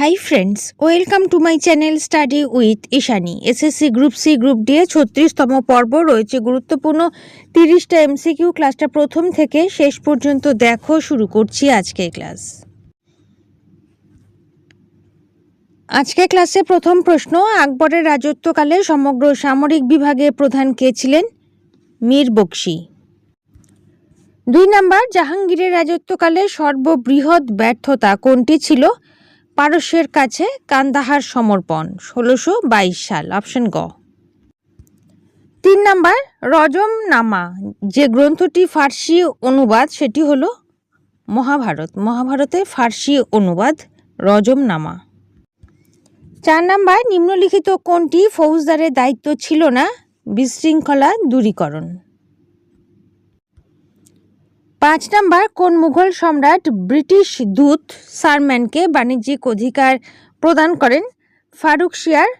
Hi friends welcome to my channel study with Ishani SSC group C group D এ ছত্রিশতম পর্ব রয়েছে। গুরুত্বপূর্ণ তিরিশটা এমসিকিউ ক্লাসটা প্রথম থেকে শেষ পর্যন্ত দেখো, শুরু করছি আজকে ক্লাস আজকে ক্লাসে প্রথম প্রশ্ন, আকবরের রাজত্বকালে সমগ্র সামরিক বিভাগে প্রধান কে ছিলেন? মীর বকশি দুই নাম্বার, জাহাঙ্গীরের রাজত্বকালে সর্ববৃহৎ ব্যর্থতা কোনটি ছিল? পারস্যের কাছে কান্দাহার সমর্পণ, ষোলোশো বাইশ সাল, অপশন গ। তিন নাম্বার রজম নামা যে গ্রন্থটি ফার্সি অনুবাদ, সেটি হলো মহাভারত। মহাভারতের ফার্সি অনুবাদ রজম নামা চার নাম্বার, নিম্নলিখিত কোনটি ফৌজদারের দায়িত্ব ছিল না? বিশৃঙ্খলা দূরীকরণ। পাঁচ নাম্বার, কোন মুঘল সম্রাট ব্রিটিশ দূত সারম্যানকে বাণিজ্যিক অধিকার প্রদান করেন? ফারুক শিয়ার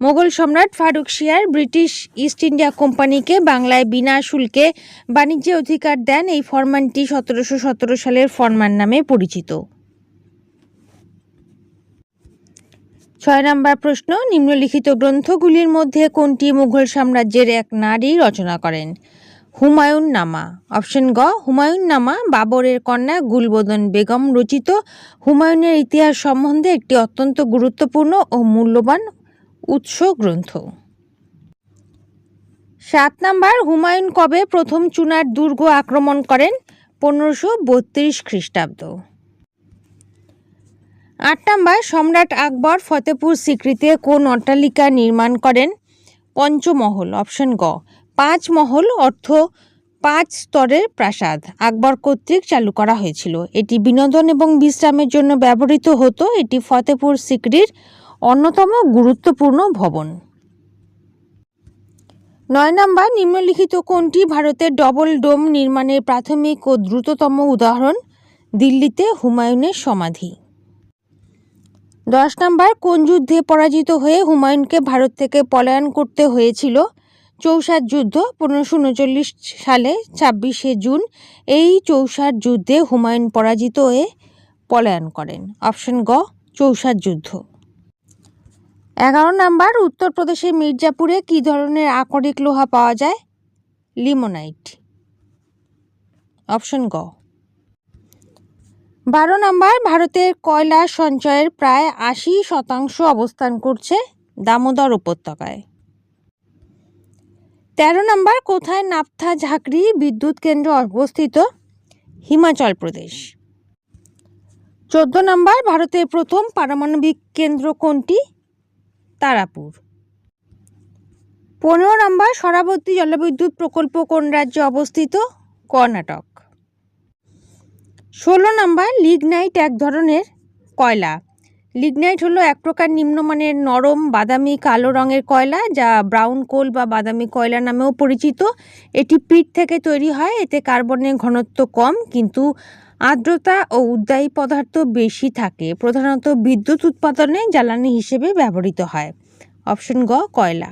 মোগল সম্রাট Farrukh Siyar British East India কোম্পানিকে বাংলায় বিনা শুল্কে বাণিজ্য অধিকার দেন। এই ফরমানটি সতেরোশো সতেরো সালের ফরমান নামে পরিচিত। ছয় নম্বর প্রশ্ন, নিম্নলিখিত গ্রন্থগুলির মধ্যে কোনটি মুঘল সাম্রাজ্যের এক নারী রচনা করেন? হুমায়ুন নামা অপশন গ হুমায়ুন নামা বাবরের কন্যা গুলবদন বেগম রচিত। হুমায়ুনের ইতিহাস সম্বন্ধে একটি অত্যন্ত গুরুত্বপূর্ণ ও মূল্যবান উৎস গ্রন্থ। সাত নাম্বার, হুমায়ুন কবে প্রথম চুনার দুর্গ আক্রমণ করেন? পনেরোশো বত্রিশ খ্রিস্টাব্দ। আট নাম্বার, সম্রাট আকবর ফতেপুর সিক্রিতে কোন অট্টালিকা নির্মাণ করেন? পঞ্চমহল, অপশন গ পাঁচ মহল অর্থ পাঁচ স্তরের প্রাসাদ আকবর কর্তৃক চালু করা হয়েছিল। এটি বিনোদন এবং বিশ্রামের জন্য ব্যবহৃত হতো। এটি ফতেপুর সিক্রির অন্যতম গুরুত্বপূর্ণ ভবন। নয় নম্বর নিম্নলিখিত কোনটি ভারতের ডবল ডোম নির্মাণের প্রাথমিক ও দ্রুততম উদাহরণ, দিল্লিতে হুমায়ুনের সমাধি। দশ নম্বর কোন যুদ্ধে পরাজিত হয়ে হুমায়ুনকে ভারত থেকে পলায়ন করতে হয়েছিল। চৌসার যুদ্ধ পনেরোশো উনচল্লিশ সালে, ছাব্বিশে জুন, এই চৌসার যুদ্ধে হুমায়ুন পরাজিত হয়ে পলায়ন করেন। অপশন গ চৌসার যুদ্ধ। এগারো নাম্বার উত্তরপ্রদেশের মির্জাপুরে কী ধরনের আকরিক লোহা পাওয়া যায়? লিমোনাইট। অপশন গ। বারো নাম্বার, ভারতের কয়লা সঞ্চয়ের প্রায় আশি শতাংশ অবস্থান করছে দামোদর উপত্যকায়। তেরো নম্বর, কোথায় নাপথা ঝাঁকড়ি বিদ্যুৎ কেন্দ্র অবস্থিত? হিমাচল প্রদেশ। চোদ্দ নম্বর, ভারতের প্রথম পারমাণবিক কেন্দ্র কোনটি? তারাপুর। পনেরো নম্বর, সরাবর্তী জলবিদ্যুৎ প্রকল্প কোন রাজ্যে অবস্থিত? কর্ণাটক। ষোলো নম্বর, লিগনাইট এক ধরনের কয়লা। লিগনাইট হলো এক প্রকার নিম্নমানের নরম, বাদামি, কালো রঙের কয়লা যা ব্রাউন কোল বা বাদামি কয়লা নামেও পরিচিত। এটি পিট থেকে তৈরি হয়, এতে কার্বনের ঘনত্ব কম কিন্তু আর্দ্রতা ও উদ্বায়ী পদার্থ বেশি থাকে, প্রধানত বিদ্যুৎ উৎপাদনে জ্বালানি হিসেবে ব্যবহৃত হয়। অপশন গ, কয়লা।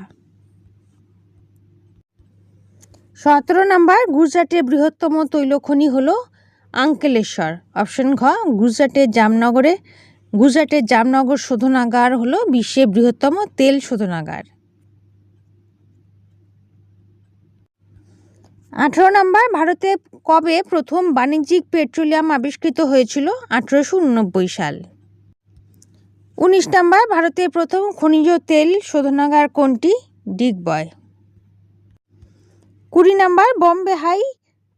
সতেরো নাম্বার, গুজরাটের বৃহত্তম তৈলখনি হল আঙ্কেলেশ্বর। অপশন ঘ, গুজরাটের জামনগরে গুজরাটের জামনগর শোধনাগার হল বিশ্বের বৃহত্তম তেল শোধনাগার। আঠেরো নম্বর, ভারতে কবে প্রথম বাণিজ্যিক পেট্রোলিয়াম আবিষ্কৃত হয়েছিল? আঠেরোশো উননব্বই সাল। উনিশ নম্বর ভারতের প্রথম খনিজ তেল শোধনাগার কোনটি? ডিগবয় কুড়ি নম্বর, বম্বে হাই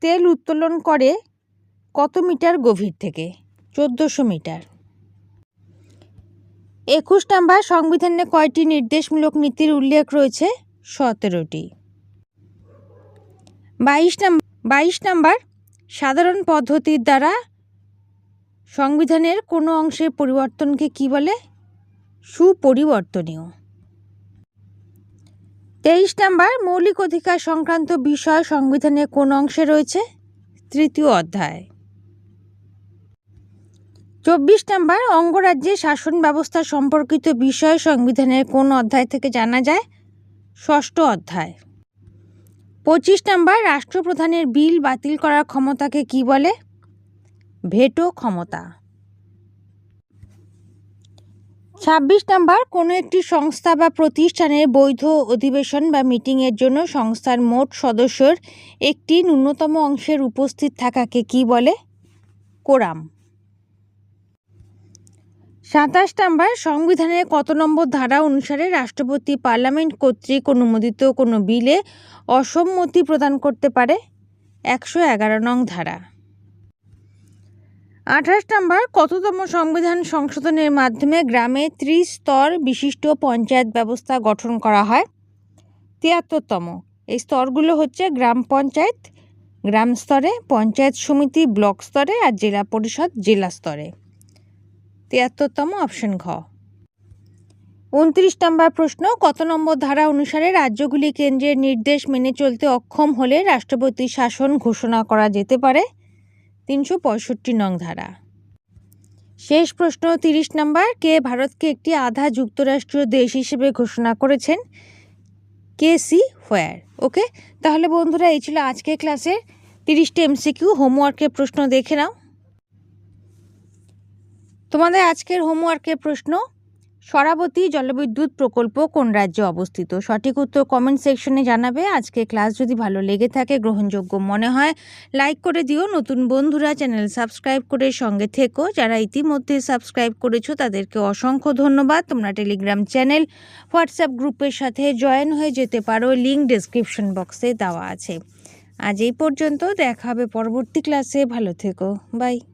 তেল উত্তোলন করে কত মিটার গভীর থেকে? চোদ্দোশো মিটার। একুশ নাম্বার সংবিধানে কয়টি নির্দেশমূলক নীতির উল্লেখ রয়েছে? সতেরোটি। বাইশ নাম্বার বাইশ নাম্বার সাধারণ পদ্ধতির দ্বারা সংবিধানের কোনো অংশের পরিবর্তনকে কি বলে? সুপরিবর্তনীয়। তেইশ নাম্বার মৌলিক অধিকার সংক্রান্ত বিষয় সংবিধানের কোন অংশে রয়েছে? তৃতীয় অধ্যায়। চব্বিশ নাম্বার অঙ্গরাজ্যের শাসন ব্যবস্থা সম্পর্কিত বিষয় সংবিধানের কোন অধ্যায় থেকে জানা যায়? ষষ্ঠ অধ্যায়। পঁচিশ নাম্বার, রাষ্ট্রপ্রধানের বিল বাতিল করার ক্ষমতাকে কি বলে? ভেটো ক্ষমতা। ছাব্বিশ নাম্বার, কোনো একটি সংস্থা বা প্রতিষ্ঠানের বৈধ অধিবেশন বা মিটিংয়ের জন্য সংস্থার মোট সদস্যর একটি ন্যূনতম অংশের উপস্থিত থাকাকে কি বলে? কোরাম। সাতাশ নাম্বার সংবিধানের কত নম্বর ধারা অনুসারে রাষ্ট্রপতি পার্লামেন্ট কর্তৃক অনুমোদিত কোনো বিলে অসম্মতি প্রদান করতে পারে? একশো এগারো নং ধারা। আঠাশ নাম্বার, কততম সংবিধান সংশোধনের মাধ্যমে গ্রামে ত্রিস্তর বিশিষ্ট পঞ্চায়েত ব্যবস্থা গঠন করা হয়? তিয়াত্তরতম, এই স্তরগুলো হচ্ছে গ্রাম পঞ্চায়েত, গ্রাম স্তরে পঞ্চায়েত সমিতি, ব্লক স্তরে আর জেলা পরিষদ, জেলা স্তরে। তিয়াত্তরতম অপশন ঘ। উনত্রিশ নম্বর প্রশ্ন, কত নম্বর ধারা অনুসারে রাজ্যগুলি কেন্দ্রের নির্দেশ মেনে চলতে অক্ষম হলে রাষ্ট্রপতি শাসন ঘোষণা করা যেতে পারে? তিনশো পঁয়ষট্টি নং ধারা। শেষ প্রশ্ন, তিরিশ নম্বর, কে ভারতকে একটি আধা যুক্তরাষ্ট্রীয় দেশ হিসেবে ঘোষণা করেছেন? K C Wheare. ওকে? তাহলে বন্ধুরা, এই ছিল আজকের ক্লাসের তিরিশটা এমসিকিউ। হোমওয়ার্কের প্রশ্ন দেখে নাও। তোমাদের আজকের হোমওয়ার্কের প্রশ্ন, সরাবতী জলবিদ্যুৎ প্রকল্প কোন রাজ্যে অবস্থিত? সঠিক উত্তর কমেন্ট সেকশনে জানাবে। আজকে ক্লাস যদি ভালো লেগে থাকে, গ্রহণযোগ্য মনে হয় লাইক করে দিও। নতুন বন্ধুরা চ্যানেল সাবস্ক্রাইব করে সঙ্গে থেকো। যারা ইতিমধ্যে সাবস্ক্রাইব করেছ, তাদেরকে অসংখ্য ধন্যবাদ। তোমরা টেলিগ্রাম চ্যানেল হোয়াটসঅ্যাপ গ্রুপের সাথে জয়েন হয়ে যেতে পারো। লিঙ্ক ডেসক্রিপশন বক্সে দেওয়া আছে। আজ এই পর্যন্ত, দেখা হবে পরবর্তী ক্লাসে ভালো থেকো। বাই